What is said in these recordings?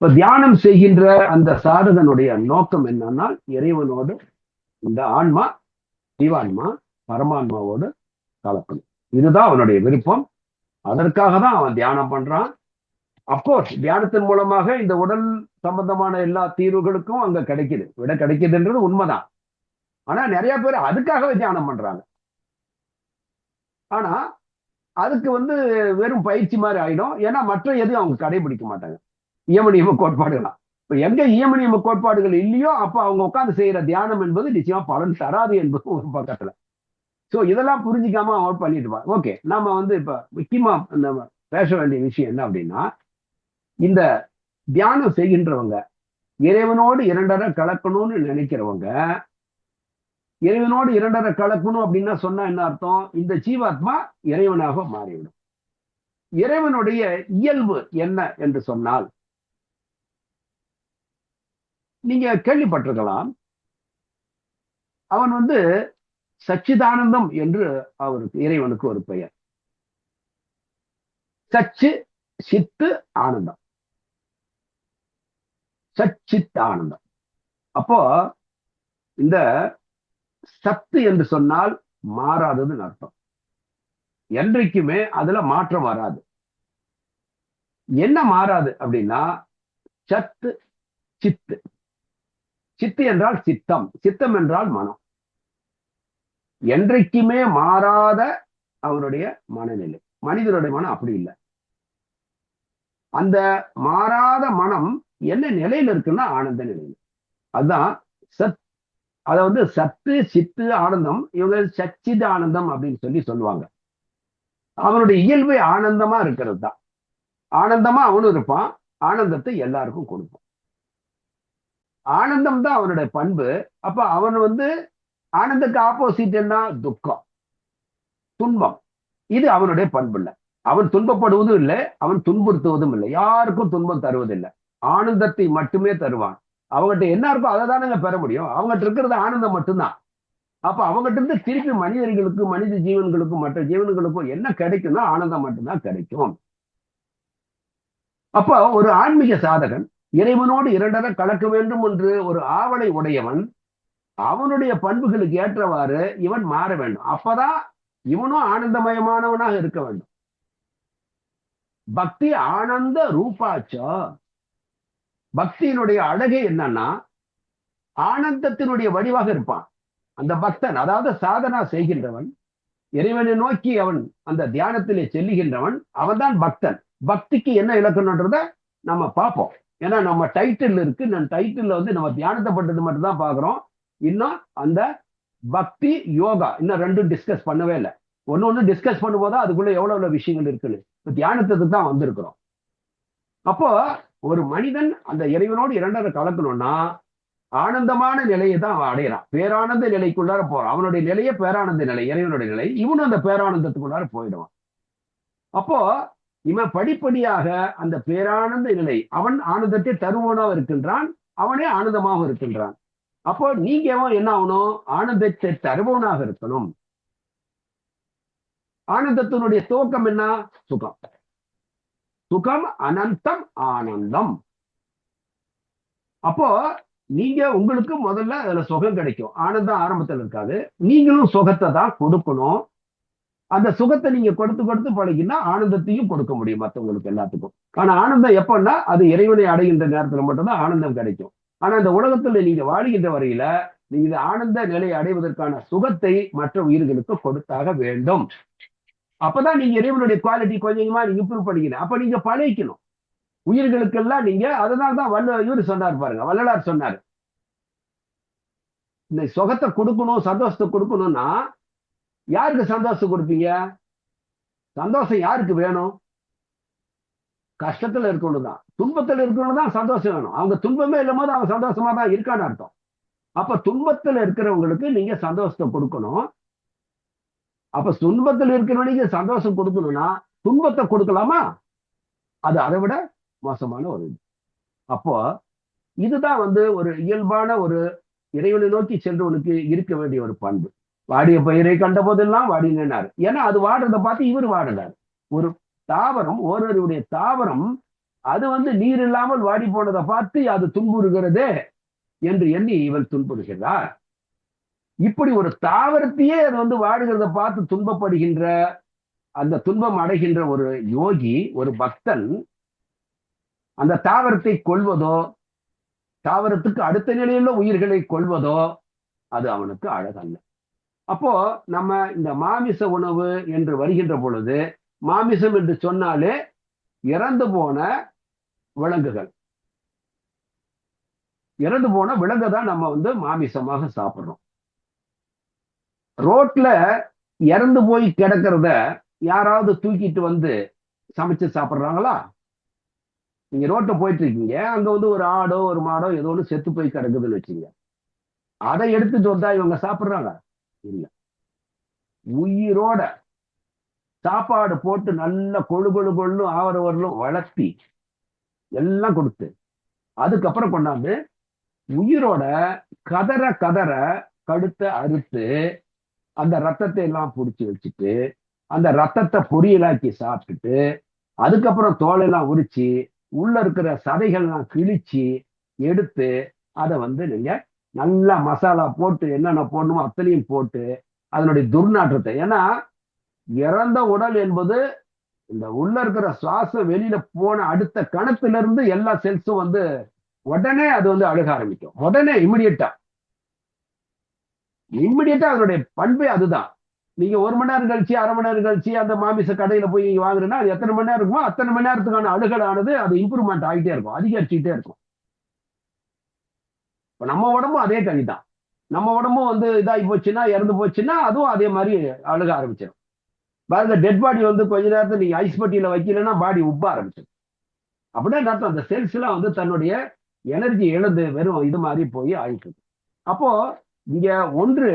இப்ப தியானம் செய்கின்ற அந்த சாதகனுடைய நோக்கம் என்னன்னா இறைவனோடு இந்த ஆன்மா ஜீவான்மா பரமான்மாவோடு கலக்கணும். இதுதான் அவனுடைய விருப்பம். அதற்காக தான் அவன் தியானம் பண்றான். அப்கோர்ஸ் தியானத்தின் மூலமாக இந்த உடல் சம்பந்தமான எல்லா தீர்வுகளுக்கும் அங்க கிடைக்குது. விட கிடைக்குதுன்றது உண்மைதான். ஆனா நிறைய பேர் அதுக்காகவே தியானம் பண்றாங்க. ஆனா அதுக்கு வந்து வெறும் பயிற்சி மாதிரி ஆயிடும். ஏன்னா மற்ற எதுவும் அவங்க கடைபிடிக்க மாட்டாங்க. இயமனியம கோட்பாடுகளாம் இப்ப எங்க இயமனியம கோட்பாடுகள் இல்லையோ அப்ப அவங்க உட்கார்ந்து செய்யற தியானம் என்பது நிச்சயமா பலன் தராது என்பது ஒரு பக்கத்துல. சோ இதெல்லாம் புரிஞ்சிக்காம அவர் பண்ணிட்டு ஓகே நாம வந்து இப்ப முக்கியமா நம்ம பேச வேண்டிய விஷயம் என்ன அப்படின்னா இந்த தியானம் செய்கின்றவங்க இறைவனோடு இரண்டரை கலக்கணும்னு நினைக்கிறவங்க இறைவனோடு இரண்டரை கலக்கணும் அப்படின்னா சொன்னா என்ன அர்த்தம்? இந்த ஜீவாத்மா இறைவனாக மாறிவிடும். இறைவனுடைய இயல்பு என்ன என்று சொன்னால் நீங்க கேள்விப்பட்டிருக்கலாம். அவன் வந்து சச்சிதானந்தம் என்று அவருக்கு இறைவனுக்கு ஒரு பெயர். சச்சு சித்து ஆனந்தம். சச்சித் ஆனந்தம். அப்போ இந்த சத்து என்று சொன்னால் மாறாததுன்னு அர்த்தம். என்றைக்குமே அதுல மாற்றம் வராது. என்ன மாறாது அப்படின்னா சத்து சித்து. சித்து என்றால் சித்தம். சித்தம் என்றால் மனம். என்றைக்குமே மாறாத அவருடைய மனநிலை. மனிதனுடைய மனம் அப்படி இல்லை. அந்த மாறாத மனம் என்ன நிலையில இருக்குன்னா ஆனந்த நிலையில். அதுதான் சத் அத வந்து சத்து சித்து ஆனந்தம் இவங்க சச்சித ஆனந்தம் அப்படின்னு சொல்லி சொல்லுவாங்க. அவனுடைய இயல்பு ஆனந்தமா இருக்கிறது தான் ஆனந்தமா அவனும் இருப்பான். ஆனந்தத்தை எல்லாருக்கும் கொடுப்பான். ஆனந்தம் தான் அவனுடைய பண்பு. அப்ப அவன் வந்து ஆனந்தத்துக்கு ஆப்போசிட் என்ன? துக்கம். துன்பம். இது அவனுடைய பண்பு இல்லை அவன் துன்பப்படுவதும் இல்லை அவன் துன்புறுத்துவதும் இல்லை. யாருக்கும் துன்பம் தருவதில்லை. ஆனந்தத்தை மட்டுமே தருவான். அவங்ககிட்ட என்ன இருக்கோ அதை தானங்க பெற முடியும். அவங்ககிட்ட இருக்கிறது ஆனந்தம் மட்டும்தான். அப்ப அவங்ககிட்ட இருந்து திருப்பி மனிதர்களுக்கு மனித ஜீவன்களுக்கும் மற்ற ஜீவன்களுக்கும் என்ன கிடைக்கும்னா ஆனந்தம் மட்டும்தான் கிடைக்கும். அப்ப ஒரு ஆன்மீக சாதகன் இறைவனோடு இரண்டரை கலக்க வேண்டும் என்று ஒரு ஆவலை உடையவன் அவனுடைய பண்புகளுக்கு ஏற்றவாறு இவன் மாற வேண்டும். அப்பதான் இவனும் ஆனந்தமயமானவனாக இருக்க வேண்டும். பக்தி ஆனந்த ரூபாச்சோ. பக்தியினுடைய அழகே என்னன்னா ஆனந்தத்தினுடைய வடிவாக இருப்பான். அந்த பக்தன் அதாவது சாதனா செய்கின்றவன் இறைவனை நோக்கி அவன் அந்த தியானத்திலே செல்லுகின்றவன் அவன்தான் பக்தன். பக்திக்கு என்ன இலக்கணன்றத நம்ம பார்ப்போம். ஏன்னா நம்ம டைட்டில் இருக்கு. நம்ம டைட்டில் வந்து நம்ம தியானத்தை பண்றது மட்டும் தான் பாக்குறோம் இன்னும் அந்த பக்தி யோகா இன்னும் ரெண்டும் டிஸ்கஸ் பண்ணவே இல்லை. ஒன்னு ஒண்ணு டிஸ்கஸ் பண்ணும்போது அதுக்குள்ள எவ்வளவு எவ்வளவு விஷயங்கள் இருக்குன்னு. இப்ப தியானத்துக்கு தான் வந்திருக்கிறோம். அப்போ ஒரு மனிதன் அந்த இறைவனோடு இரண்டரை கலக்கணும்னா ஆனந்தமான நிலையை தான் அவன் அடையிறான். பேரானந்த நிலைக்குள்ளார போறான். அவனுடைய நிலையே பேரானந்த நிலை இறைவனுடைய நிலை. இவனும் அந்த பேரானந்தத்துக்குள்ளார போயிடுவான். அப்போ இவன் படிப்படியாக அந்த பேரானந்த நிலை அவன் ஆனந்தத்தை தருவனாக இருக்கின்றான் அவனே ஆனந்தமாக இருக்கின்றான். அப்போ நீங்க என்ன ஆகணும்? ஆனந்தத்தை தருபவனாக இருக்கணும். ஆனந்தத்தினுடைய துவக்கம் என்ன? சுகம். சுகம் அனந்தம் ஆனந்தம். அப்போ நீங்க உங்களுக்கு முதல்ல அதுல சுகம் கிடைக்கும். ஆனந்தம் ஆரம்பத்தில் இருக்காது. நீங்களும் சுகத்தை தான் கொடுக்கணும். அந்த சுகத்தை நீங்க கொடுத்து கொடுத்து பழகினா ஆனந்தத்தையும் கொடுக்க முடியும் மற்றவங்களுக்கு எல்லாத்துக்கும். ஆனா ஆனந்தம் எப்பன்னா அது இறைவனை அடைகின்ற நேரத்துல மட்டும்தான் ஆனந்தம் கிடைக்கும். ஆனா இந்த உலகத்துல நீங்க வாழுகின்ற வரையில நீங்க இந்த ஆனந்த நிலையை அடைவதற்கான சுகத்தை மற்ற உயிர்களுக்கு கொடுத்தாக வேண்டும். அப்பதான் நீங்க இறைவனுடைய குவாலிட்டி கொஞ்சமா நீங்க இம்ப்ரூவ் பண்ணிக்கணும். அப்ப நீங்க பழகிக்கணும். உயிர்களுக்கெல்லாம் நீங்க அதனால தான் வல்ல இவரு சொன்னார் பாருங்க வள்ளலார் சொன்னார். இந்த சுகத்தை கொடுக்கணும் சந்தோஷத்தை கொடுக்கணும்னா யாருக்கு சந்தோஷம் கொடுப்பீங்க? சந்தோஷம் யாருக்கு வேணும்? கஷ்டத்துல இருக்கணும் தான். துன்பத்துல இருக்கணும் தான் சந்தோஷம் வேணும். அவங்க துன்பமே இல்லாம அவங்க சந்தோஷமா தான் இருக்கான்னு அர்த்தம். அப்ப துன்பத்துல இருக்கிறவங்களுக்கு நீங்க சந்தோஷத்தை கொடுக்கணும். அப்ப துன்பத்தில் இருக்கிறவனுக்கு சந்தோஷம் கொடுக்கணும்னா துன்பத்தை கொடுக்கலாமா? அது அதை விட மோசமான ஒரு இது. அப்போ இதுதான் வந்து ஒரு இயல்பான ஒரு இறைவனை நோக்கி சென்றவனுக்கு இருக்க வேண்டிய ஒரு பண்பு. வாடிய பயிரை கண்ட போதெல்லாம் வாடினார் ஏன்னா அது வாடுறதை பார்த்து இவர் வாடினார். ஒரு தாவரம் ஒருவருடைய தாவரம் அது வந்து நீர் இல்லாமல் வாடி போனதை பார்த்து அது துன்புறுகிறதே என்று எண்ணி இவள் துன்புறுகிறார். இப்படி ஒரு தாவரத்தையே அது வந்து வாடுகிறத பார்த்து துன்பப்படுகின்ற அந்த துன்பம் அடைகின்ற ஒரு யோகி ஒரு பக்தன் அந்த தாவரத்தை கொள்வதோ தாவரத்துக்கு அடுத்த நிலையில உயிர்களை கொள்வதோ அது அவனுக்கு அழகல்ல. அப்போ நம்ம இந்த மாமிச உணவு என்று வருகின்ற பொழுது மாமிசம் என்று சொன்னாலே இறந்து போன விலங்குகள். இறந்து போன விலங்கு தான் நம்ம வந்து மாமிசமாக சாப்பிடுறோம். ரோட்ல இறந்து போய் கிடக்கிறத யாராவது தூக்கிட்டு வந்து சமைச்சு சாப்பிடுறாங்களா? நீங்க ரோட்டை போயிட்டு இருக்கீங்க அங்க வந்து ஒரு ஆடோ ஒரு மாடோ ஏதோ ஒன்று செத்து போய் கிடக்குதுன்னு வச்சுங்க அதை எடுத்துட்டு வந்தா இவங்க சாப்பிடுறாங்க. இல்லை. உயிரோட சாப்பாடு போட்டு நல்ல கொழு கொழு கொள்ளு ஆவரவர்களும் வளர்த்தி எல்லாம் கொடுத்து அதுக்கப்புறம் கொண்டாந்து உயிரோட கதற கதற கழுத்தை அறுத்து அந்த ரத்தத்தை எல்லாம் பிடிச்சி வச்சுட்டு அந்த ரத்தத்தை பொரியலாக்கி சாப்பிட்டுட்டு அதுக்கப்புறம் தோலெல்லாம் உரிச்சு உள்ள இருக்கிற சதைகள்லாம் கிழிச்சு எடுத்து அதை வந்து நீங்க நல்லா மசாலா போட்டு என்னென்ன போடணுமோ அத்தனையும் போட்டு அதனுடைய துர்நாற்றத்தை. ஏன்னா இறந்த உடல் என்பது இந்த உள்ள இருக்கிற சுவாசம் வெளியில போன அடுத்த கணத்துல இருந்து எல்லா செல்ஸும் வந்து உடனே அது வந்து அழுக ஆரம்பிக்கும். உடனே இமிடியட்டா இம்மிடியட்டா அதனுடைய பண்பே அதுதான். நீங்க ஒரு மணி நேரம் கழிச்சு அரை மணி நேரம் கழிச்சு அந்த மாமிச கடையில போய் நீங்க வாங்குறீங்கன்னா அது எத்தனை மணி நேரம் இருக்குமோ அத்தனை மணி நேரத்துக்கான அழுகலானது அது இம்ப்ரூவ்மெண்ட் ஆகிட்டே இருக்கும் அதிகரிச்சுட்டே இருக்கும். இப்ப நம்ம உடம்பும் அதே கனிதான் நம்ம உடம்பும் வந்து இதாகி போச்சுன்னா இறந்து போச்சுன்னா அதுவும் அதே மாதிரி அழுக ஆரம்பிச்சிடும் பாருங்க டெட் பாடி வந்து கொஞ்ச நேரத்தில் நீங்க ஐஸ் பட்டியில வைக்கலன்னா பாடி உப்ப ஆரம்பிச்சிடும் அப்படின்னா அர்த்தம்? அந்த செல்ஸ் எல்லாம் வந்து தன்னுடைய எனர்ஜி இழந்து வெறும் இது மாதிரி போய் ஆயிட்டு அப்போ இங்க ஒன்று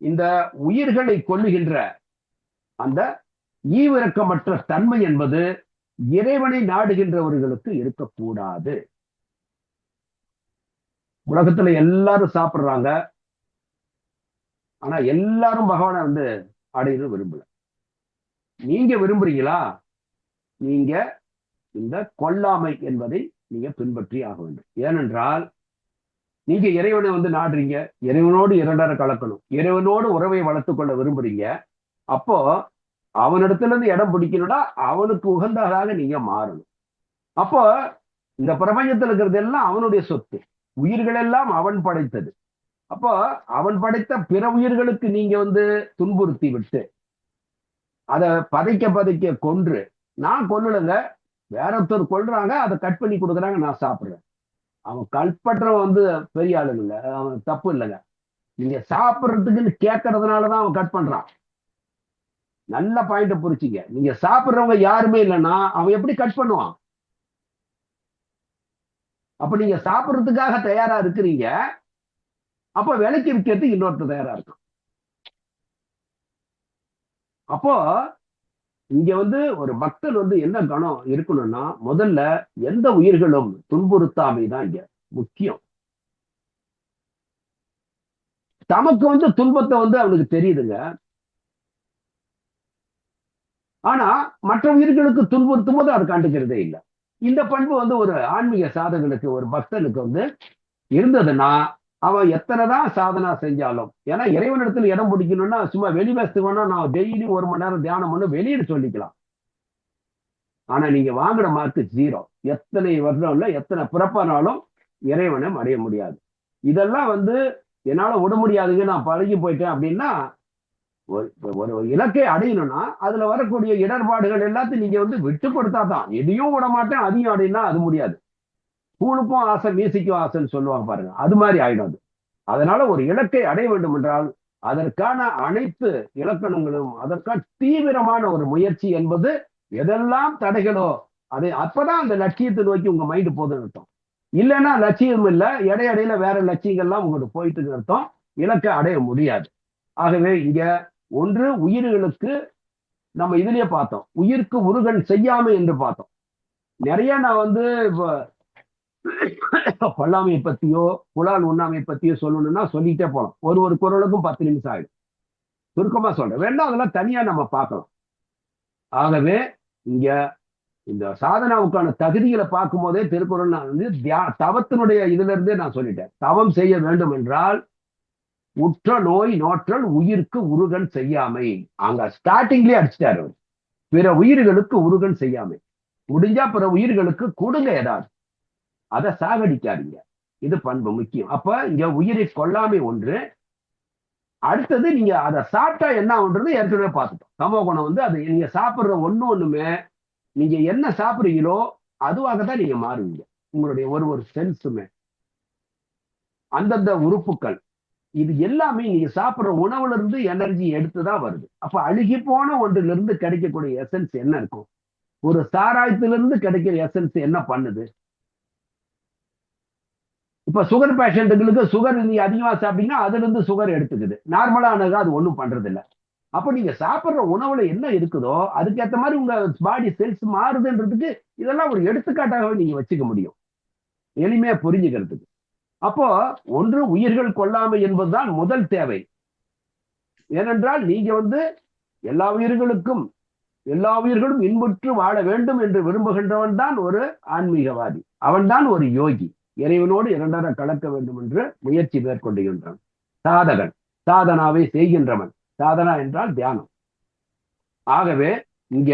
இந்த உயிர்களை கொல்லுகின்ற அந்த ஈவிரக்கமற்ற தன்மை என்பது இறைவனை நாடுகின்றவர்களுக்கு இருக்கக்கூடாது. உலகத்துல எல்லாரும் சாப்பிடுறாங்க. ஆனா எல்லாரும் பகவானை வந்து அடையிறது விரும்பல. நீங்க விரும்புறீங்களா? நீங்க இந்த கொல்லாமை என்பதை நீங்க பின்பற்றி ஆக வேண்டும். ஏனென்றால் நீங்க இறைவனை வந்து நாடுறீங்க. இறைவனோடு இரண்டரை கலக்கணும். இறைவனோடு உறவை வளர்த்து கொள்ள விரும்புறீங்க. அப்போ அவனிடத்துல இருந்து இடம் பிடிக்கணும்னா அவனுக்கு உகந்ததாக நீங்க மாறணும். அப்போ இந்த பிரபஞ்சத்துல இருக்கிறது எல்லாம் அவனுடைய சொத்து. உயிர்கள் எல்லாம் அவன் படைத்தது. அப்போ அவன் படைத்த பிற உயிர்களுக்கு நீங்க வந்து துன்புறுத்தி விட்டு அதை பதைக்க பதைக்க கொன்று நான் கொல்லலைங்க வேற ஒருத்தர் கொள்றாங்க அதை கட் பண்ணி கொடுக்குறாங்க நான் சாப்பிடுறேன். அவன் கல்பற்றவன் வந்து பெரிய ஆளுங்க அவன் தப்பு இல்லைங்க. நீங்க சாப்பிட்றதுக்குன்னு கேட்கறதுனாலதான் அவன் கட் பண்றான். நல்ல பாயிண்ட புரிச்சிங்க. நீங்க சாப்பிடுறவங்க யாருமே இல்லைன்னா அவன் எப்படி கட் பண்ணுவான்? அப்ப நீங்க சாப்பிடுறதுக்காக தயாரா இருக்கிறீங்க. அப்ப விலைக்கு விற்கிறது இன்னொருத்தர் தயாரா இருக்கும். அப்போ இங்க வந்து ஒரு பக்தன் வந்து என்ன கணம் இருக்கணும்னா முதல்ல எந்த உயிர்களும் துன்புறுத்தாமை தான் இங்க முக்கியம். தமக்கு வந்து துன்பத்தை வந்து அவனுக்கு தெரியுதுங்க. ஆனா மற்ற உயிர்களுக்கு துன்புறுத்தும் போது அது கண்டுக்கிறதே இல்லை. இந்த பண்பு வந்து ஒரு ஆன்மீக சாதகனுக்கு ஒரு பக்தனுக்கு வந்து இருந்ததுன்னா அவன் எத்தனைதான் சாதனா செஞ்சாலும் ஏன்னா இறைவனிடத்துல இடம் பிடிக்கணும்னா சும்மா வெளி வேணா நான் டெய்லி ஒரு மணி நேரம் தியானம் பண்ணு வெளியிட சொல்லிக்கலாம். ஆனா நீங்க வாங்குற மார்க்கு ஜீரோ எத்தனை வருடம் இல்லை எத்தனை பிறப்பானாலும் இறைவனை அடைய முடியாது. இதெல்லாம் வந்து என்னால விட முடியாதுங்க நான் பழகி போயிட்டேன் அப்படின்னா ஒரு இலக்கை அடையணும்னா அதுல வரக்கூடிய இடர்பாடுகள் எல்லாத்தையும் நீங்க வந்து விட்டு கொடுத்தா தான் எதையும் விட மாட்டேன் அதையும் அடையினா அது முடியாது. பூணுக்கும் ஆசை மீசிக்கும் ஆசைன்னு சொல்லுவாங்க பாருங்க. அது மாதிரி ஆயிடும் அது. அதனால ஒரு இலக்கை அடைய வேண்டும் என்றால் அதற்கான அனைத்து இலக்கணங்களும் அதற்கான தீவிரமான ஒரு முயற்சி என்பது எதெல்லாம் தடைகளோ அதை அப்பதான் அந்த லட்சியத்தை நோக்கி உங்க மைண்டு போதுன்னு அர்த்தம். இல்லைன்னா லட்சியம் இல்லை இடையடையில வேற லட்சியங்கள்லாம் உங்களுக்கு போயிட்டு அர்த்தம். இலக்கை அடைய முடியாது. ஆகவே இங்க ஒன்று உயிர்களுக்கு நம்ம இதுலயே பார்த்தோம். உயிருக்கு உருகன் செய்யாமை என்று பார்த்தோம். நிறைய நான் வந்து இப்போ கொல்லாமையை பத்தியோ புலால் உண்ணாமை பத்தியோ சொல்லணும்னா சொல்லிட்டே போகலாம் ஒரு ஒரு குரலுக்கும் பத்து நிமிஷம் ஆயிடும். சுருக்கமா சொல்றேன். வேண்டாம் அதெல்லாம் தனியா நம்ம பார்க்கலாம். ஆகவே இங்க இந்த சாதனாவுக்கான தகுதிகளை பார்க்கும் போதே திருக்குறள் நான் வந்து தியா தவத்தினுடைய இதுல இருந்தே நான் சொல்லிட்டேன். தவம் செய்ய வேண்டும் என்றால் உற்ற நோய் நோற்றல் உயிருக்கு உருகன் செய்யாமை. அங்க ஸ்டார்டிங்லயே அடிச்சிட்டாரு அவர். பிற உயிர்களுக்கு உருகன் செய்யாமை. முடிஞ்சா பிற உயிர்களுக்கு கொடுங்க ஏதாவது. அதை சாகடிக்காதீங்க. இது பண்பு முக்கியம். அப்ப இங்க உயிரை கொல்லாமை ஒன்று. அடுத்தது நீங்க அதை சாப்பிட்டா என்ன ஒன்றது ஏற்கனவே பார்த்துட்டோம். தமோ குணம் வந்து அது நீங்க சாப்பிடுற ஒண்ணு ஒண்ணுமே நீங்க என்ன சாப்பிடுறீங்களோ அதுவாக தான் நீங்க மாறுவீங்க. உங்களுடைய ஒரு ஒரு சென்ஸுமே அந்தந்த உறுப்புகள். இது எல்லாமே நீங்க சாப்பிடுற உணவுல இருந்து எனர்ஜி எடுத்துதான் வருது. அப்ப அழுகி போன ஒன்றுல இருந்து கிடைக்கக்கூடிய எசன்ஸ் என்ன இருக்கும்? ஒரு சாராயத்திலிருந்து கிடைக்கிற எசன்ஸ் என்ன பண்ணுது? இப்ப சுகர் பேஷண்ட்டுகளுக்கு சுகர் நீங்க அதிகமா சாப்பிட்டீங்கன்னா அதுல இருந்து சுகர் எடுத்துக்குது நார்மலானது அது ஒண்ணும் பண்றது இல்ல அப்ப நீங்க சாப்பிடுற உணவுல என்ன இருக்குதோ அதுக்கேற்ற மாதிரி உங்க பாடி செல்ஸ் மாறுதுன்றதுக்கு இதெல்லாம் ஒரு எடுத்துக்காட்டாகவே நீங்க வச்சுக்க முடியும். எளிமையா புரிஞ்சுக்கிறதுக்கு. அப்போ ஒன்று உயிர்கள் கொல்லாமை என்பதுதான் முதல் தேவை. ஏனென்றால் நீங்க வந்து எல்லா உயிர்களுக்கும் எல்லா உயிர்களும் இன்புற்று வாழ வேண்டும் என்று விரும்புகின்றவன் தான் ஒரு ஆன்மீகவாதி. அவன்தான் ஒரு யோகி. இறைவனோடு இரண்டர கலக்க வேண்டும் என்று முயற்சி மேற்கொண்டுகின்றான். சாதகன். சாதனாவை செய்கின்றவன். சாதனா என்றால் தியானம். ஆகவே இங்க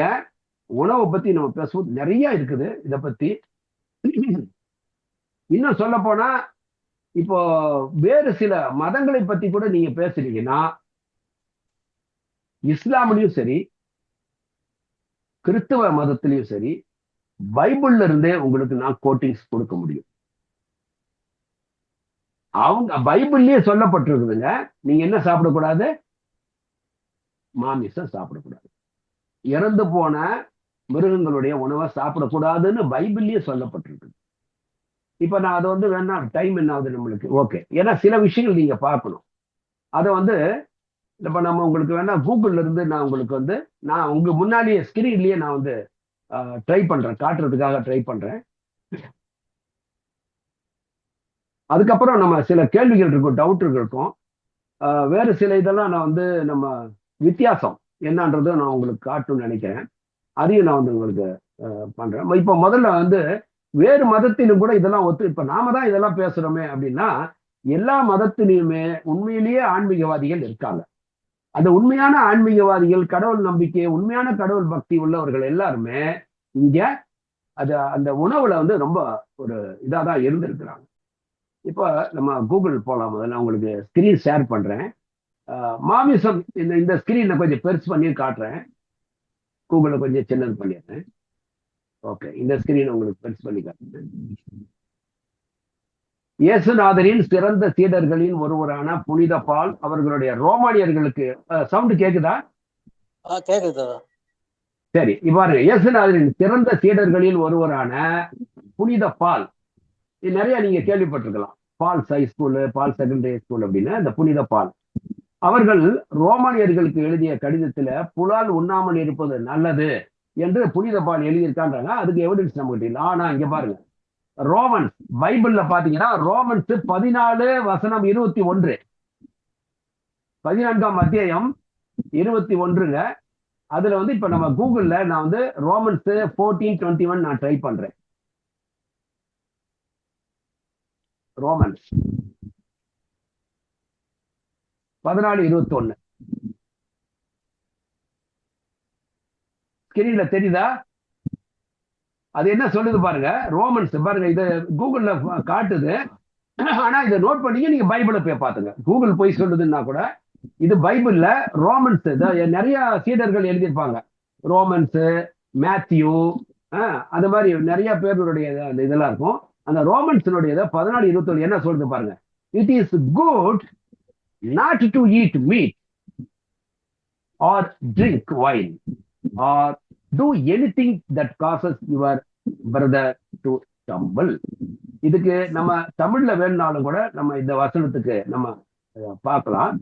உணவை பத்தி நம்ம பேசுவது நிறைய இருக்குது இத பத்தி. இன்னும் சொல்ல போனா இப்போ வேறு சில மதங்களை பத்தி கூட நீங்க பேசுறீங்கன்னா இஸ்லாம்லயும் சரி கிறிஸ்தவ மதத்திலையும் சரி பைபிள்ல இருந்தே உங்களுக்கு நான் கோட்டிங்ஸ் கொடுக்க முடியும். அவங்க பைபிள்லயே சொல்லப்பட்டிருக்குதுங்க. நீங்க என்ன சாப்பிடக்கூடாது? மாமிசம் சாப்பிடக்கூடாது. இறந்து போன மிருகங்களுடைய உணவை சாப்பிடக்கூடாதுன்னு பைபிள்லயே சொல்லப்பட்டிருக்கு இப்ப நான் அதை வந்து வேணா டைம் என்ன ஆகுது நம்மளுக்கு. ஓகே ஏன்னா சில விஷயங்கள் நீங்க பார்க்கணும். அதை வந்து இப்போ நம்ம உங்களுக்கு வேணா கூகுள்ல இருந்து நான் உங்களுக்கு வந்து நான் உங்க முன்னாடியே ஸ்கிரீன்லயே நான் வந்து ட்ரை பண்றேன். காட்டுறதுக்காக ட்ரை பண்றேன். அதுக்கப்புறம் நம்ம சில கேள்விகள் இருக்கும் டவுட்டுகள் இருக்கும். வேறு சில இதெல்லாம் நான் வந்து நம்ம வித்தியாசம் என்னன்றதும் நான் உங்களுக்கு காட்டணும்னு நினைக்கிறேன். அதையும் நான் வந்து உங்களுக்கு பண்றேன். இப்போ முதல்ல வந்து வேறு மதத்திலும் கூட இதெல்லாம் ஒத்து இப்ப நாம தான் இதெல்லாம் பேசுறோமே அப்படின்னா எல்லா மதத்திலையுமே உண்மையிலேயே ஆன்மீகவாதிகள் இருக்காங்க. அந்த உண்மையான ஆன்மீகவாதிகள் கடவுள் நம்பிக்கை உண்மையான கடவுள் பக்தி உள்ளவர்கள் எல்லாருமே இங்க அது அந்த உணவுல வந்து ரொம்ப ஒரு இதாக தான் இருந்திருக்கிறாங்க. இப்போ நம்ம கூகுள் போகலாம் முதல்ல உங்களுக்கு ஸ்கிரீன் ஷேர் பண்றேன். மாமிசம் இந்த இந்த ஸ்கிரீனை கொஞ்சம் பெருசு பண்ணி காட்டுறேன். கூகுளை கொஞ்சம் சின்னது பண்ணிடுறேன். ஓகே இந்த ஸ்கிரீன் உங்களுக்கு பெருசு பண்ணி காட்டுறேன். இயேசுநாதரின் சிறந்த சீடர்களின் ஒருவரான புனித பால் அவர்களுடைய ரோமானியர்களுக்கு சவுண்ட் கேக்குதா? கேக்குது சரி இவ்வாறு இயேசுநாதரின் சிறந்த சீடர்களில் ஒருவரான புனித பால் இது நிறைய நீங்க கேள்விப்பட்டிருக்கலாம். Paul high school Paul secondary school அப்படின்னு இந்த புனித பால் அவர்கள் ரோமானியர்களுக்கு எழுதிய கடிதத்துல புலால் உண்ணாமல் இருப்பது நல்லது. என்று புனித பால் எழுதியிருக்கான்றாங்க அதுக்கு எவிடன்ஸ் நம்மகிட்ட இல்லை. ஆனா இங்க பாருங்க. ரோமன்ஸ் பைபிள்ல பாத்தீங்கன்னா ரோமன்ஸ் பதினாலு வசனம் இருபத்தி ஒன்று. பதினான்காம் அத்தியாயம் இருபத்தி ஒன்றுங்க. அதுல வந்து இப்ப நம்ம கூகுள்ல நான் வந்து ரோமன்ஸ் போர்டீன் டுவெண்ட்டி ஒன் நான் ட்ரை பண்றேன். ரோமன்ஸ். பதினாலு இருபத்தி ஒன்னு. ஸ்கிரீன்ல தெரியுதா? அது என்ன சொல்லுது பாருங்க ரோமன்ஸ் பாருங்க இது கூகுள்ல காட்டுது. ஆனா இதை நோட் பண்ணீங்க நீங்க பைபிளை போய் பாத்துங்க கூகுள் போய் சொல்லுதுன்னா கூட இது பைபிள்ல ரோமன்ஸ் நிறைய சீடர்கள் எழுதியிருப்பாங்க. ரோமன்ஸ் மேத்யூ அந்த மாதிரி நிறைய பேர்களுடைய அந்த இதெல்லாம் இருக்கும். அந்த ரோமன்ஸினுடைய பதினாலு இருபத்தொன்று என்ன சொல்லுது பாருங்க? It is good not to eat meat or drink wine or do anything that causes your brother to stumble இதுக்கு நம்ம தமிழ்ல வேணுனாலும் கூட நம்ம இந்த வசனத்துக்கு நம்ம பார்க்கலாம்.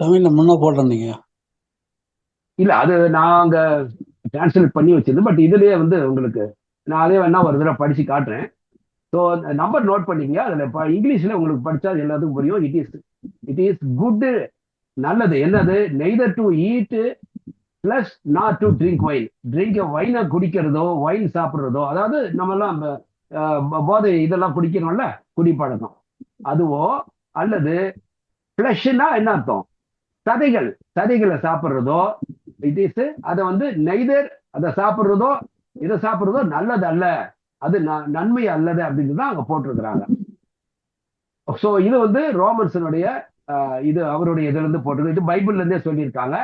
தமிழ்ல முன்ன போட்டிருந்தீங்க. இல்ல அது நாங்க டிரான்ஸ்லேட் பண்ணி வச்சிருந்தேன். பட் இதுலயே வந்து உங்களுக்கு நான் அதே வேணா ஒரு தடவை படிச்சு காட்டுறேன். ஸோ நம்பர் நோட் பண்ணிக்கங்க. அதுல இப்போ இங்கிலீஷ்ல உங்களுக்கு படிச்சா எல்லாத்துக்கும் புரியும். It is it is good நல்லது. என்னது? Neither to eat plus not to drink wine drink வைனை குடிக்கிறதோ வைன் சாப்பிட்றதோ அதாவது நம்மலாம் அந்த, போதை இதெல்லாம் குடிக்கிறோம்ல? குடிப்பழக்கம். அதுவோ அல்லது பிளஷ்னா என்ன அர்த்தம்? சதைகள். சதைகளை சாப்பிட்றதோ இட் இஸ் அதை வந்து நெய்தர் அதை சாப்பிட்றதோ இதை சாப்பிட்றதோ நல்லது அல்ல. அது ந- நன்மை அல்லது அப்படின்னு தான் அங்க போட்டிருக்கிறாங்க. ஸோ இது வந்து ரோமன்ஸனுடைய இது அவருடைய இதுல இருந்து போட்டிருக்கு. இது பைபிள்ல இருந்தே சொல்லியிருக்காங்க.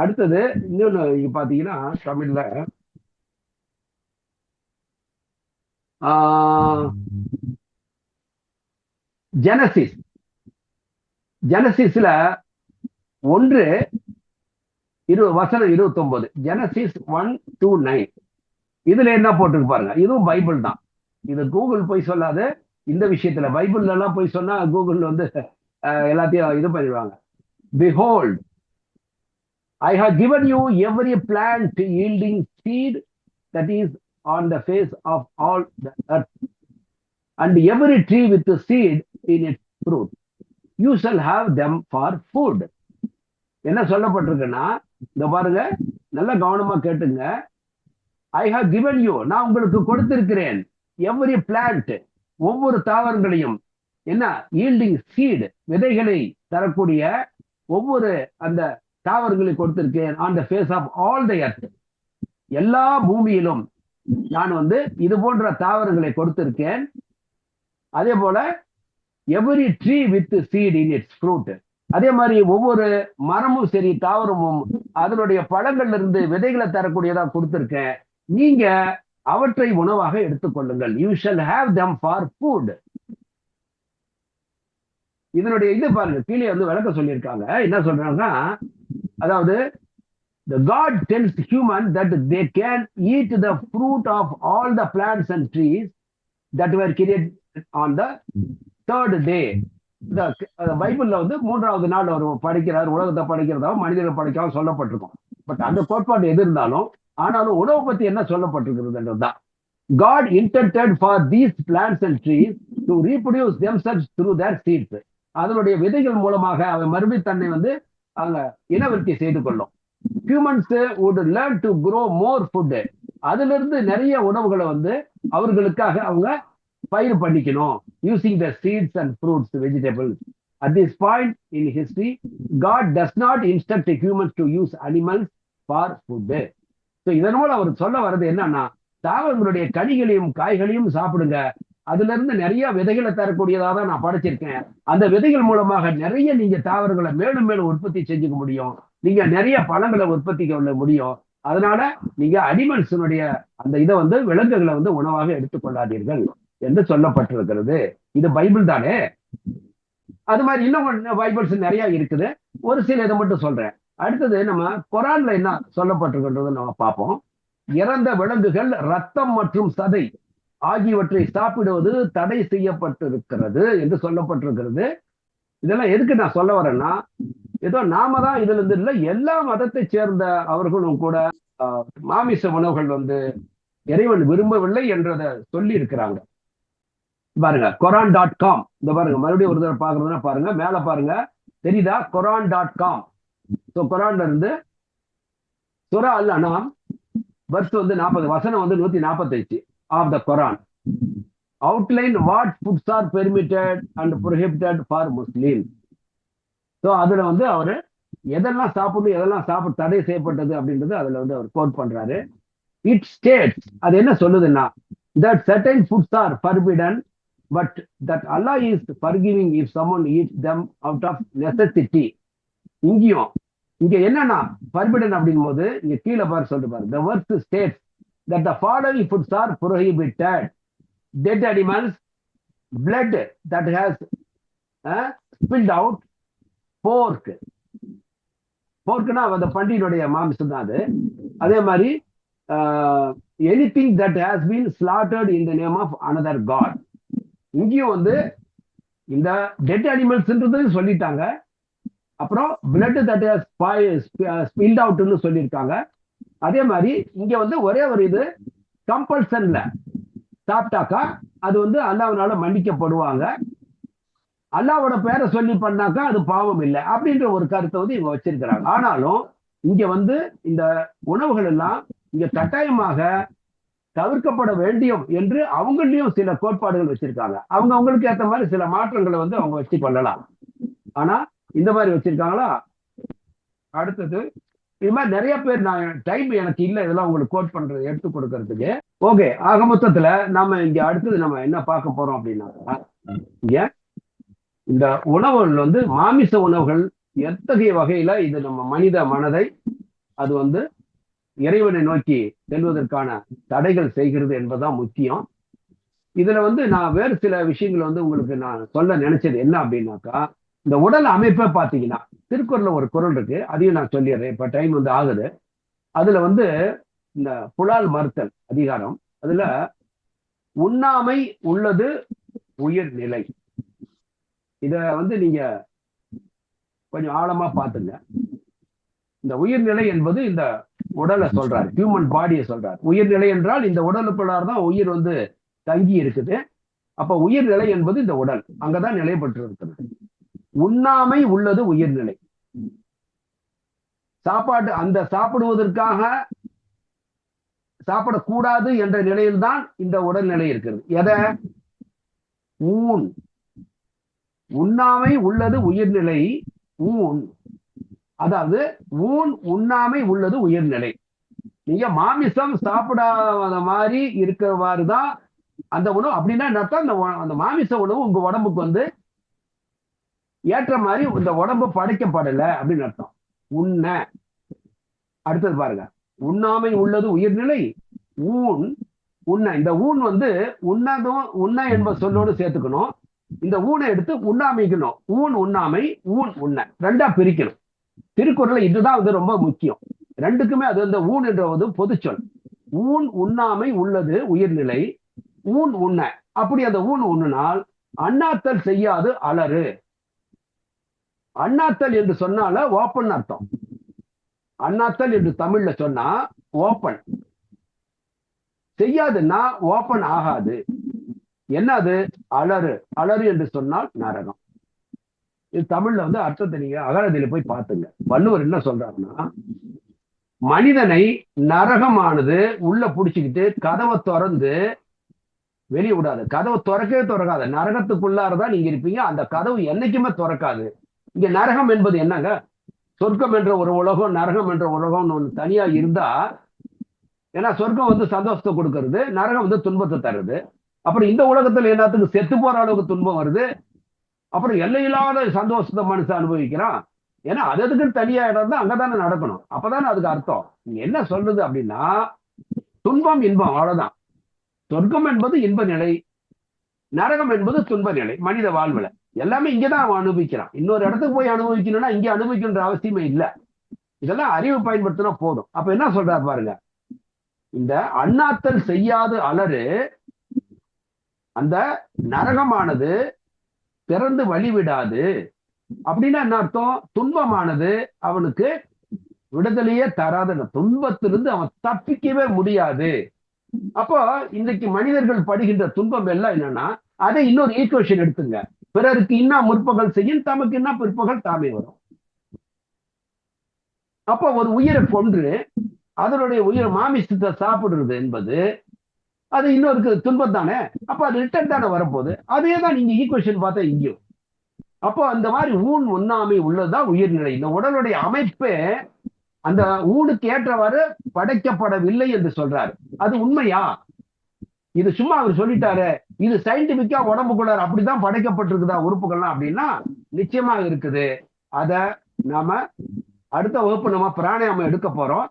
அடுத்தது இன்னொன்னு இங்க பாத்தீங்கன்னா தமிழ்ல. ஜெனசிஸ். ஜெனசிஸ்ல ஒன்று இரு வசனம் இருபத்தி ஒன்பது ஜெனசிஸ் ஒன் டூ நைன். இதுல என்ன போட்டிருக்கு பாருங்க. இதுவும் பைபிள் தான். இது கூகுள் போய் சொல்லாது. இந்த விஷயத்துல பைபிள்ல எல்லாம் போய் சொன்னா கூகுள் வந்து எல்லாத்தையும் இது பண்ணிடுவாங்க behold I have given you every plant yielding seed that is on the face of all the earth, and every tree with the seed in its fruit. You shall have them for food. என்ன சொல்லப்பட்டிருக்குன்னா இந்த பாருங்க நல்ல கவனமா கேட்டுங்க I have given you நான் உங்களுக்கு கொடுத்திருக்கிறேன் every plant ஒவ்வொரு தாவரங்களையும் என்ன? ஈல்டிங் சீடு விதைகளை தரக்கூடிய ஒவ்வொரு அந்த தாவரங்களை கொடுத்திருக்கேன் on the face of all the earth எல்லா பூமியிலும் நான் வந்து இது போன்ற தாவரங்களை கொடுத்திருக்கேன். அதே போல every tree with seed in its fruit அதே மாதிரி ஒவ்வொரு மரமும் சரி தாவரமும் அதனுடைய பழங்கள்ல இருந்து விதைகளை தரக்கூடியதா கொடுத்திருக்கேன். நீங்க அவற்றை உணவாக எடுத்துக்கொள்ளுங்கள். You shall have them for food இதனுடைய இது பாருங்க கீழே வந்து விளக்க சொல்லியிருக்காங்க என்ன சொல்றாங்கன்னா அதாவது the god tells human that they can eat the fruit of all the plants and trees that were created on the third day இந்த அஹ், பைபிள்ல வந்து மூன்றாவது நாள் அவர் படைக்கிறார் உலகத்தை படைக்கிறதாவும் மனிதனை படைக்கவும் சொல்லப்பட்டிருக்கும் பட் அந்த கோட்பாடு எது இருந்தாலும் ஆனாலும் உணவு பத்தி என்ன சொல்லப்பட்டிருக்கிறதுன்றதுதான் God intended for these plants and trees to reproduce themselves through their seeds. அதனுடைய விதைகள் மூலமாக அவன் மறுபடியும் தன்னை வந்து அவங்க இனவர்த்தி செய்து கொள்ளும். Humans would learn to grow more food அதுல இருந்து நிறைய உணவுகளை வந்து அவர்களுக்காக அவங்க பயிர் பண்ணிக்கணும். Using the seeds and fruits vegetables at this point in history God does not instruct humans to use animals for food so இதன் மூலம் அவர் சொல்ல வர்றது என்னன்னா தாவரங்களுடைய கனிகளையும் காய்களையும் சாப்பிடுங்க. அதுல இருந்து நிறைய விதைகளை தரக்கூடியதாக தான் நான் படைச்சிருக்கேன். அந்த விதைகள் மூலமாக நிறைய நீங்க தாவரங்களை மேலும் மேலும் உற்பத்தி செஞ்சுக்க முடியும். நீங்க நிறைய பழங்களை உற்பத்தி கொள்ள முடியும். அதனால நீங்க அனிமல்ஸினுடைய அந்த இதை வந்து விலங்குகளை வந்து உணவாக எடுத்துக்கொள்ளாதீர்கள் என்று சொல்லப்பட்டிருக்கிறது. இது பைபிள் தானே? அது மாதிரி இன்னும் பைபிள்ஸ் நிறைய இருக்குது. ஒரு சில இதை மட்டும் சொல்றேன். அடுத்தது நம்ம குரான்ல என்ன சொல்லப்பட்டிருக்கின்றது நம்ம பார்ப்போம். இறந்த விலங்குகள் ரத்தம் மற்றும் சதை. ஆகியவற்றை சாப்பிடுவது தடை செய்யப்பட்டிருக்கிறது என்று சொல்லப்பட்டிருக்கிறது. இதெல்லாம் எதுக்கு நான் சொல்ல வரேன்னா ஏதோ நாம தான் இதுல இருந்து இல்லை எல்லா மதத்தை சேர்ந்த அவர்களும் கூட மாமிச உணவுகள் வந்து இறைவன் விரும்பவில்லை என்றதை சொல்லி இருக்கிறாங்க பாருங்க கொரான் டாட் காம். இந்த பாருங்க மறுபடியும் ஒரு தடவை பாக்குறதுன்னா பாருங்க மேல பாருங்க. தெரியுதா? Quran dot com. ஸோ கொரான்ல இருந்து சுரா அல் அனாம் வருஷம் வந்து நாற்பது வசனம் வந்து நூத்தி நாற்பத்தஞ்சு. Of the Koran outline what foods are permitted and prohibited for Muslim so அதுல வந்து அவர் எதெல்லாம் சாப்பிடணும் எதெல்லாம் சாப்பிட தடை செய்யப்பட்டது அப்படின்றது அதுல வந்து அவர் கோட் பண்றாரு. இட் ஸ்டேட்ஸ் அது என்ன சொல்லுதுன்னா that certain foods are permitted but that Allah is forgiving if someone eat them out of necessity இங்கேயும் இங்க என்னன்னா பர்மிடன் அப்படிங்கும் போது இங்க கீழே பாரு சொல்லிட்டு பாரு. The verse states that the following foods are prohibited. Dead animals blood that has uh, spilled out pork. போர்க்குனா அந்த பண்டிகையுடைய மாமிசம் தான் அது. அதே மாதிரி anything that has been slaughtered in the name of another god இங்கேயும் வந்து இந்த டெட் அனிமல்ஸ்ன்றது சொல்லிட்டாங்க. அப்புறம் பிளட் தட் ஹாஸ் ஸ்பில்ட் அவுட்னு சொல்லியிருக்காங்க. அதே மாதிரி இங்க வந்து ஒரே ஒரு இது கம்பல்சன்ல சாப்பிட்டாக்கா அது வந்து அல்லாவினால மன்னிக்கப்படுவாங்க. அல்லாவோட பேரை சொல்லி பண்ணாக்கா அது பாவம் இல்லை அப்படின்ற ஒரு கருத்தை வந்து இவங்க வச்சிருக்கிறாங்க. ஆனாலும் இங்க வந்து இந்த உணவுகள் எல்லாம் இங்க கட்டாயமாக தவிர்க்கப்பட வேண்டும் என்று அவங்களையும் சில கோட்பாடுகள் வச்சிருக்காங்க. அவங்க அவங்களுக்கு ஏத்த மாதிரி சில மாற்றங்களை வந்து அவங்க வச்சு கொள்ளலாம் ஆனா இந்த மாதிரி வச்சிருக்காங்களா? அடுத்தது இது மாதிரி நிறைய பேர் நான் டைம் எனக்கு இல்லை இதெல்லாம் உங்களுக்கு கோட் பண்றது எடுத்து கொடுக்கறதுக்கு. ஓகே ஆக மொத்தத்துல நம்ம இங்க அடுத்தது நம்ம என்ன பார்க்க போறோம் அப்படின்னா இங்க இந்த உணவுகள் வந்து மாமிச உணவுகள் எத்தகைய வகையில இது நம்ம மனித மனதை அது வந்து இறைவனை நோக்கி செல்வதற்கான தடைகள் செய்கிறது என்பதுதான் முக்கியம். இதுல வந்து நான் வேறு சில விஷயங்கள் வந்து உங்களுக்கு நான் சொல்ல நினைச்சது என்ன அப்படின்னாக்கா இந்த உடல் அமைப்பை பார்த்தீங்கன்னா திருக்குறள்ல ஒரு குரல் இருக்கு. அதையும் நான் சொல்லிடுறேன். இப்ப டைம் வந்து ஆகுது. அதுல வந்து இந்த புலால் மறுத்தல் அதிகாரம். அதுல உண்ணாமை உள்ளது உயிர் நிலை. இத வந்து நீங்க கொஞ்சம் ஆழமா பாத்துங்க இந்த உயிர்நிலை என்பது இந்த உடலை சொல்றாரு. ஹியூமன் பாடியை சொல்றாரு. உயிர்நிலை என்றால் இந்த உடலுக்குள்ளார் தான் உயிர் வந்து தங்கி இருக்குது அப்ப உயிர்நிலை என்பது இந்த உடல். அங்கதான் நிலை பெற்று இருக்கிறது உண்ணாமை உள்ளது உயிர்நிலை. சாப்பாடு அந்த சாப்பிடுவதற்காக சாப்பிடக்கூடாது என்ற நிலையில்தான் இந்த உடல்நிலை இருக்கிறது. எதை? ஊன். உண்ணாமை உள்ளது உயிர்நிலை ஊன். அதாவது ஊன் உண்ணாமை உள்ளது உயிர்நிலை. நீங்க மாமிசம் சாப்பிடாத மாதிரி இருக்கிறவாறு தான் அந்த உணவு. அப்படின்னா என்ன அந்த அந்த மாமிச உணவு உங்க உடம்புக்கு வந்து ஏற்ற மாதிரி இந்த உடம்பு படைக்கப்படல அப்படின்னு அர்த்தம். உண்ண. அடுத்தது பாருங்க. உண்ணாமை உள்ளது உயிர்நிலை. ஊன். உண்ண. இந்த ஊன் வந்து உண்ணதும் உண்ண என்ப சொல்லோடு சேர்த்துக்கணும். இந்த ஊனை எடுத்து உண்ணாமைக்கணும். ஊன் உண்ணாமை ஊன் உண்ண. ரெண்டா பிரிக்கணும். திருக்குறளை இதுதான் வந்து ரொம்ப முக்கியம். ரெண்டுக்குமே அது இந்த ஊன் என்ற பொது பொதுச்சொல் ஊன் உண்ணாமை உள்ளது உயிர்நிலை. ஊன் உண்ண. அப்படி அந்த ஊன் உண்ணினால் அண்ணாத்தல் செய்யாது அலறு. அண்ணாத்தல் என்று சொன்னால ஓப்பன் அர்த்தம். அண்ணாத்தல் என்று தமிழ்ல சொன்னா ஓப்பன் செய்யாதுன்னா ஓப்பன் ஆகாது. என்னது? அலறு. அலறு என்று சொன்னால் நரகம். இது தமிழ்ல வந்து அர்த்தத்தை நீங்க அகரதியில போய் பார்த்துங்க. வள்ளுவர் என்ன சொல்றாருன்னா மனிதனை நரகமானது உள்ள புடிச்சுக்கிட்டு கதவை திறந்து வெளியே விடாது. கதவை திறக்கவே திறக்காது. நரகத்துக்குள்ளாரதான் நீங்க இருப்பீங்க. அந்த கதவு என்னைக்குமே திறக்காது. இங்க நரகம் என்பது என்னங்க? சொர்க்கம் என்ற ஒரு உலகம் நரகம் என்ற உலகம்னு ஒன்று தனியா இருந்தா ஏன்னா சொர்க்கம் வந்து சந்தோஷத்தை கொடுக்கறது நரகம் வந்து துன்பத்தை தருது. அப்புறம் இந்த உலகத்துல எல்லாத்துக்கும் செத்து போற அளவுக்கு துன்பம் வருது. அப்புறம் எல்லையில்லாத சந்தோஷத்தை மனுஷன் அனுபவிக்கிறான். ஏன்னா அது அதுக்குன்னு தனியா இடம் தான் அங்கதானே நடக்கணும். அப்பதானே அதுக்கு அர்த்தம். நீங்க என்ன சொல்றது அப்படின்னா துன்பம் இன்பம் அவ்வளவுதான். சொர்க்கம் என்பது இன்ப நிலை நரகம் என்பது துன்ப நிலை மனித வாழ்வுல. எல்லாமே இங்கதான் அவன் அனுபவிக்கிறான். இன்னொரு இடத்துக்கு போய் அனுபவிக்கணும்னா இங்க அனுபவிக்கின்ற அவசியமே இல்லை. இதெல்லாம் அறிவு பயன்படுத்தினா போதும். அப்ப என்ன சொல்றாரு பாருங்க. இந்த அண்ணாத்தல் செய்யாது அலறு அந்த நரகமானது திறந்து வழிவிடாது அப்படின்னா என்ன அர்த்தம்? துன்பமானது அவனுக்கு விடுதலையே தராத. துன்பத்திலிருந்து அவன் தப்பிக்கவே முடியாது. அப்போ இன்றைக்கு மனிதர்கள் படுகின்ற துன்பம் எல்லாம் என்னன்னா அதை இன்னொரு ஈக்குவேஷன் எடுத்துங்க. பிறருக்கு இன்னா முற்பகல் செய்யும் தமக்கு என்ன பிற்பகல் தாமே வரும். அப்ப ஒரு உயிரை கொன்று அதனுடைய உயிர் மாமிசத்தை சாப்பிடுறது என்பது அது இன்னொருக்கு துன்பம் தானே? அப்ப அது ரிட்டர்ன் தானே வரப்போகுது? அதே தான் நீங்க ஈக்குவேஷன் பார்த்தா இங்கேயும். அப்போ அந்த மாதிரி ஊன் ஒன்னாமை உள்ளதுதான் உயிர்நிலை. இந்த உடலுடைய அமைப்பே அந்த ஊனுக்கு ஏற்றவாறு படைக்கப்படவில்லை என்று சொல்றாரு. அது உண்மையா? இது சும்மா அவர் சொல்லிட்டாரு. இது சயின்டிபிக்கா உடம்புக்குள்ளார் அப்படிதான் படைக்கப்பட்டிருக்குதா உறுப்புகள்லாம் அப்படின்னா நிச்சயமா இருக்குது. அத நாம அடுத்த வகுப்பு நம்ம பிராணாயாமம் எடுக்க போறோம்.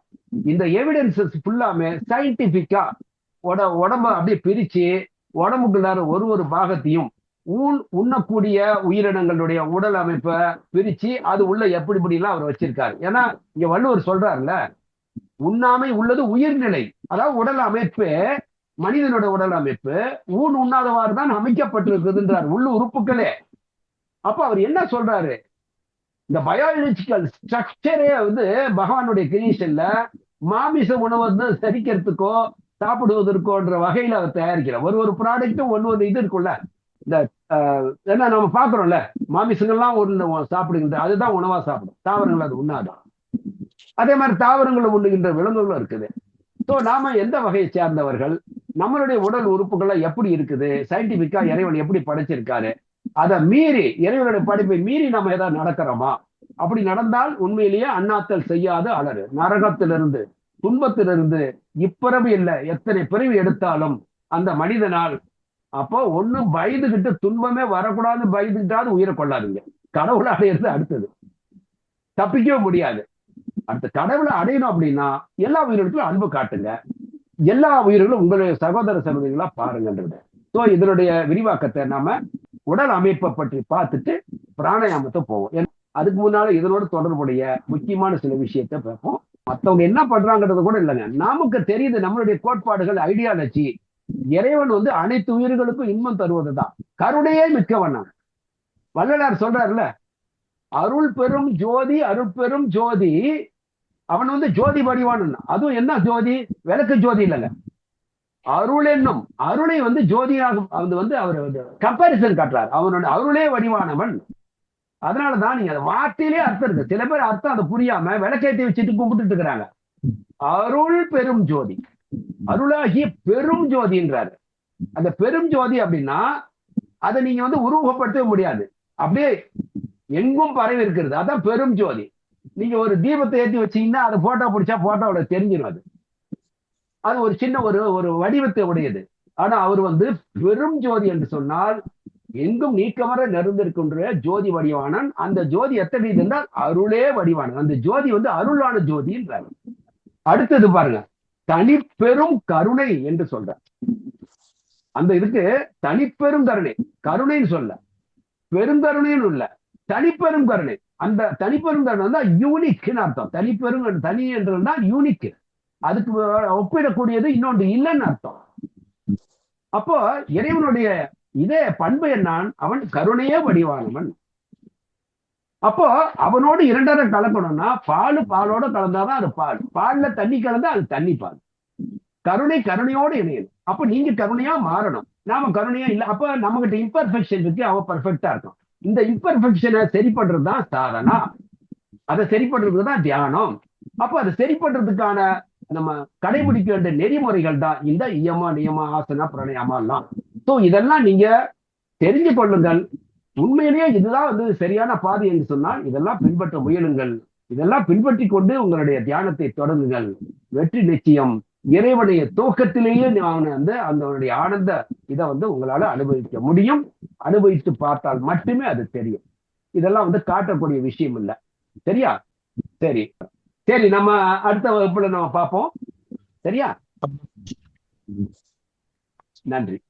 இந்த எவிடன்சஸ் ஃபுல்லாமே சயின்டிபிக்கா உட உடம்ப அப்படியே பிரிச்சு உடம்புக்குள்ளார ஒரு ஒரு பாகத்தையும் ஊன் உண்ணக்கூடிய உயிரினங்களுடைய உடல் அமைப்பை பிரிச்சு அது உள்ள எப்படி இப்படிலாம் அவர் வச்சிருக்காரு. ஏன்னா இங்க வள்ளுவர் சொல்றாருல்ல உண்ணாமை உள்ளது உயிர்நிலை. அதாவது உடல் அமைப்பு மனிதனோட உடல் அமைப்பு ஊன் உண்ணாதவாறு தான் அமைக்கப்பட்டிருக்குதுன்றார் உள்ள உறுப்புகளே. அப்ப அவர் என்ன சொல்றாரு? இந்த பயாலஜிக்கல் ஸ்ட்ரக்சரே வந்து பகவானுடைய கிரியேஷன்ல மாமிச உணவு வந்து சரிக்கிறதுக்கோ சாப்பிடுவதற்கோன்ற வகையில அவர் தயாரிக்கிறார். ஒரு ஒரு ப்ராடக்ட்டும் ஒன்று ஒன்று இது இருக்குல்ல இந்த ஆஹ் ஏன்னா நம்ம பாக்குறோம்ல மாமிசங்கள்லாம் ஒண்ணு சாப்பிடுகின்ற அதுதான் உணவா சாப்பிடும். தாவரங்கள் அது உண்ணாதான் அதே மாதிரி தாவரங்களை உண்ணுகின்ற விலங்குகளும் இருக்குது. ஸோ நாம எந்த வகையை சேர்ந்தவர்கள்? நம்மளுடைய உடல் உறுப்புகளை எப்படி இருக்குது? சயின்டிபிக்கா இறைவன் எப்படி படைச்சிருக்காரு? அதை மீறி இறைவனுடைய படைப்பை மீறி நம்ம ஏதாவது நடக்கிறோமா? அப்படி நடந்தால் உண்மையிலேயே அண்ணாத்தல் செய்யாத அலறு. நரகத்திலிருந்து துன்பத்திலிருந்து இப்பிறவு இல்லை. எத்தனை பிறவி எடுத்தாலும் அந்த மனிதனால் அப்போ ஒண்ணும் பயந்துகிட்டு துன்பமே வரக்கூடாது பயந்துகிட்டாவது உயிரை கொள்ளாதுங்க. கடவுளை அடையிறது அடுத்தது. தப்பிக்கவே முடியாது. அடுத்த கடவுளை அடையணும் அப்படின்னா எல்லா உயிர்களுக்கும் அன்பு காட்டுங்க. எல்லா உயிர்களும் உங்களுடைய சகோதர சகோதரிகளா பாருங்கன்றது ஸோ இதனுடைய விரிவாக்கத்தை நாம உடல் அமைப்பை பற்றி பார்த்துட்டு பிராணாயாமத்தை போவோம். அதுக்கு முன்னால இதனோட தொடர்புடைய முக்கியமான சில விஷயத்தை பார்ப்போம். மத்தவங்க என்ன பண்றாங்கிறது கூட இல்லைங்க. நமக்கு தெரியுது நம்மளுடைய கோட்பாடுகள் ஐடியாலஜி இறைவன் வந்து அனைத்து உயிர்களுக்கும் இன்பம் தருவதுதான். கருணையே மிக்கவன் நான். வள்ளலார் சொல்றாருல்ல அருள் பெரும் ஜோதி அருள் பெரும் ஜோதி அவன் வந்து ஜோதி வடிவான் அதுவும் என்ன ஜோதி? விளக்கு ஜோதி இல்லைங்க. அருள் என்னும் அருளை வந்து ஜோதியாக வந்து வந்து அவர் கம்பாரிசன் காட்டுறார். அவனோட அருளே வடிவானவன். அதனாலதான் நீங்க அந்த வார்த்தையிலே அர்த்தம் இருக்கு. சில பேர் அர்த்தம் அதை புரியாம விளக்கேற்றி வச்சுட்டு கும்பிட்டு இருக்கிறாங்க. அருள் பெரும் ஜோதி. அருளாகிய பெரும் ஜோதின்றாரு. அந்த பெரும் ஜோதி அப்படின்னா அதை நீங்க வந்து உருவகப்படுத்தவே முடியாது. அப்படியே எங்கும் பரவி இருக்கிறது. அதான் பெரும் ஜோதி. நீங்க ஒரு தீபத்தை ஏற்றி வச்சீங்கன்னா அது போட்டோ பிடிச்சா போட்டோட தெரிஞ்சிடும் அது. அது ஒரு சின்ன ஒரு ஒரு வடிவத்தை உடையது. ஆனா அவர் வந்து பெரும் ஜோதி என்று சொன்னால் எங்கும் நீக்கமர நிறைந்திருக்கின்ற ஜோதி வடிவானன். அந்த ஜோதி எத்தனை என்றால் அருளே வடிவானன் அந்த ஜோதி வந்து அருளான ஜோதின்றார் அடுத்தது பாருங்க. தனிப்பெரும் கருணை என்று சொல்ற அந்த இதுக்கு தனிப்பெரும் கருணை. கருணைன்னு சொல்ல. பெருங்கருணைன்னு இல்ல. தனிப்பெரும் கருணை. அந்த தனிப்பெரும் கருணை தான் யூனிக்னு அர்த்தம். தனிப்பெரும் தனி என்றா யூனிக் அதுக்கு ஒப்பிடக்கூடியது இன்னொன்று இல்லைன்னு அர்த்தம். அப்போ இறைவனுடைய இதே பண்பு என்னான்? அவன் கருணையே வடிவானவன். அப்போ அவனோடு இரண்டரை கலக்கணும்னா பால் பாலோட கலந்தாதான் அது பால். பால்ல தண்ணி கலந்தா அது தண்ணி பால். கருணை கருணையோடு இணையணும். அப்ப நீங்க கருணையா மாறணும். நாம கருணையா இல்லை அப்ப நம்ம கிட்ட இம்பர்ஃபெக்ஷன் இருக்கு அவன் பர்ஃபெக்டா இருக்கும் இந்த இம்பர்ஃபெக்ஷனை சரி பண்றதுதான் சாதனா. அதை சரி பண்றதுக்கு தான் தியானம். அப்ப அதை சரி பண்றதுக்கான நம்ம கடைபிடிக்க வேண்டிய நெறிமுறைகள் தான் இந்த இயம நியம ஆசனா பிரணயமா எல்லாம். ஸோ இதெல்லாம் நீங்க தெரிஞ்சு கொள்ளுங்கள். உண்மையிலேயே இதுதான் வந்து சரியான பாதை என்று சொன்னால் இதெல்லாம் பின்பற்ற முயலுங்கள். இதெல்லாம் பின்பற்றி கொண்டு உங்களுடைய தியானத்தை தொடங்குங்கள். வெற்றி நிச்சயம். இறைவனுடைய துவக்கத்திலேயே அவனை வந்து அந்த ஆனந்த இதை வந்து உங்களால அனுபவிக்க முடியும். அனுபவித்து பார்த்தால் மட்டுமே அது தெரியும். இதெல்லாம் வந்து காட்டக்கூடிய விஷயம் இல்லை. சரியா? சரி. சரி நம்ம அடுத்த வகுப்புல நம்ம பார்ப்போம். சரியா? நன்றி.